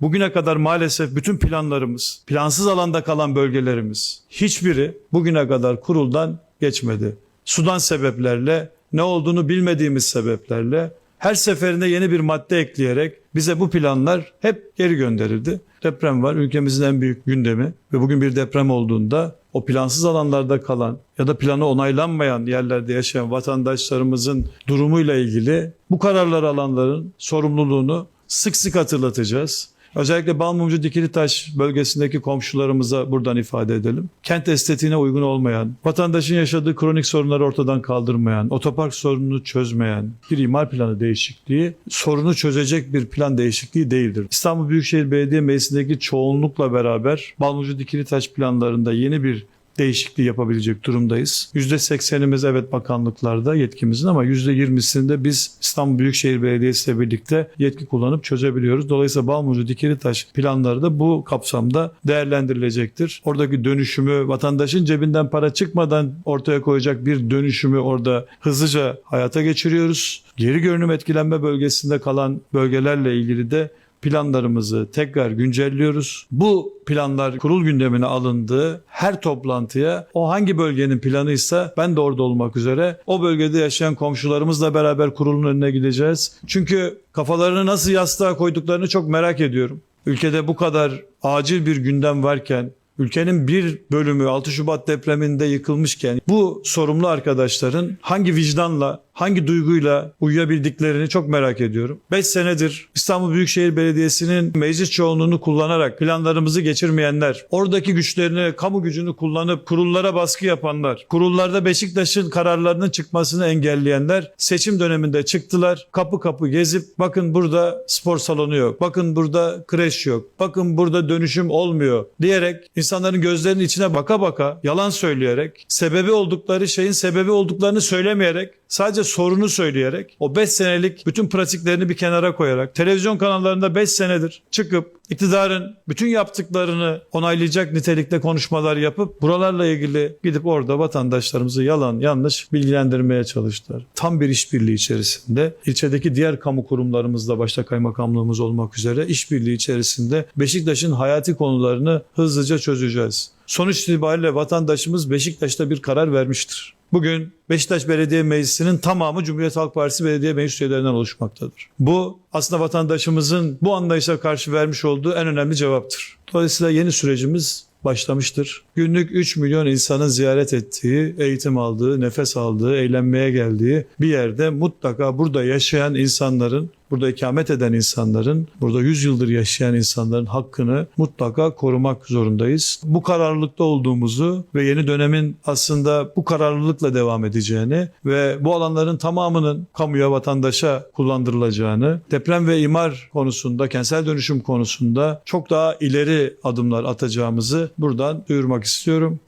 Bugüne kadar maalesef bütün planlarımız, plansız alanda kalan bölgelerimiz hiçbiri bugüne kadar kuruldan geçmedi. Sudan sebeplerle, ne olduğunu bilmediğimiz sebeplerle her seferinde yeni bir madde ekleyerek bize bu planlar hep geri gönderildi. Deprem var ülkemizin en büyük gündemi ve bugün bir deprem olduğunda o plansız alanlarda kalan ya da planı onaylanmayan yerlerde yaşayan vatandaşlarımızın durumuyla ilgili bu kararları alanların sorumluluğunu sık sık hatırlatacağız. Özellikle Balmumcu Dikilitaş bölgesindeki komşularımıza buradan ifade edelim. Kent estetiğine uygun olmayan, vatandaşın yaşadığı kronik sorunları ortadan kaldırmayan, otopark sorununu çözmeyen bir imar planı değişikliği sorunu çözecek bir plan değişikliği değildir. İstanbul Büyükşehir Belediye Meclisi'ndeki çoğunlukla beraber Balmumcu Dikilitaş planlarında yeni bir değişikliği yapabilecek durumdayız. %80'imiz evet bakanlıklarda yetkimizin ama %20'sinde biz İstanbul Büyükşehir Belediyesi ile birlikte yetki kullanıp çözebiliyoruz. Dolayısıyla Balmucu Dikilitaş planları da bu kapsamda değerlendirilecektir. Oradaki dönüşümü vatandaşın cebinden para çıkmadan ortaya koyacak bir dönüşümü orada hızlıca hayata geçiriyoruz. Geri görünüm etkilenme bölgesinde kalan bölgelerle ilgili de planlarımızı tekrar güncelliyoruz. Bu planlar kurul gündemine alındığı her toplantıya o hangi bölgenin planıysa ben de orada olmak üzere o bölgede yaşayan komşularımızla beraber kurulun önüne gideceğiz. Çünkü kafalarını nasıl yastığa koyduklarını çok merak ediyorum. Ülkede bu kadar acil bir gündem varken Ülkenin bir bölümü 6 Şubat depreminde yıkılmışken bu sorumlu arkadaşların hangi vicdanla, hangi duyguyla uyuyabildiklerini çok merak ediyorum. 5 senedir İstanbul Büyükşehir Belediyesi'nin meclis çoğunluğunu kullanarak planlarımızı geçirmeyenler, oradaki güçlerini, kamu gücünü kullanıp kurullara baskı yapanlar, kurullarda Beşiktaş'ın kararlarının çıkmasını engelleyenler seçim döneminde çıktılar. Kapı kapı gezip bakın burada spor salonu yok, bakın burada kreş yok, bakın burada dönüşüm olmuyor diyerek insanların gözlerinin içine baka baka yalan söyleyerek sebebi oldukları şeyin sebebi olduklarını söylemeyerek sadece sorunu söyleyerek o 5 senelik bütün pratiklerini bir kenara koyarak televizyon kanallarında 5 senedir çıkıp iktidarın bütün yaptıklarını onaylayacak nitelikte konuşmalar yapıp buralarla ilgili gidip orada vatandaşlarımızı yalan yanlış bilgilendirmeye çalıştılar. Tam bir işbirliği içerisinde ilçedeki diğer kamu kurumlarımızla başta kaymakamlığımız olmak üzere işbirliği içerisinde Beşiktaş'ın hayati konularını hızlıca çözeceğiz. Sonuç itibariyle vatandaşımız Beşiktaş'ta bir karar vermiştir. Bugün Beşiktaş Belediye Meclisi'nin tamamı Cumhuriyet Halk Partisi belediye meclis üyelerinden oluşmaktadır. Bu aslında vatandaşımızın bu anlayışa karşı vermiş olduğu en önemli cevaptır. Dolayısıyla yeni sürecimiz başlamıştır. Günlük 3 milyon insanın ziyaret ettiği, eğitim aldığı, nefes aldığı, eğlenmeye geldiği bir yerde mutlaka burada yaşayan insanların, burada ikamet eden insanların, burada 100 yıldır yaşayan insanların hakkını mutlaka korumak zorundayız. Bu kararlılıkta olduğumuzu ve yeni dönemin aslında bu kararlılıkla devam edeceğini ve bu alanların tamamının kamuya, vatandaşa kullandırılacağını, deprem ve imar konusunda, kentsel dönüşüm konusunda çok daha ileri adımlar atacağımızı buradan duyurmak istiyorum.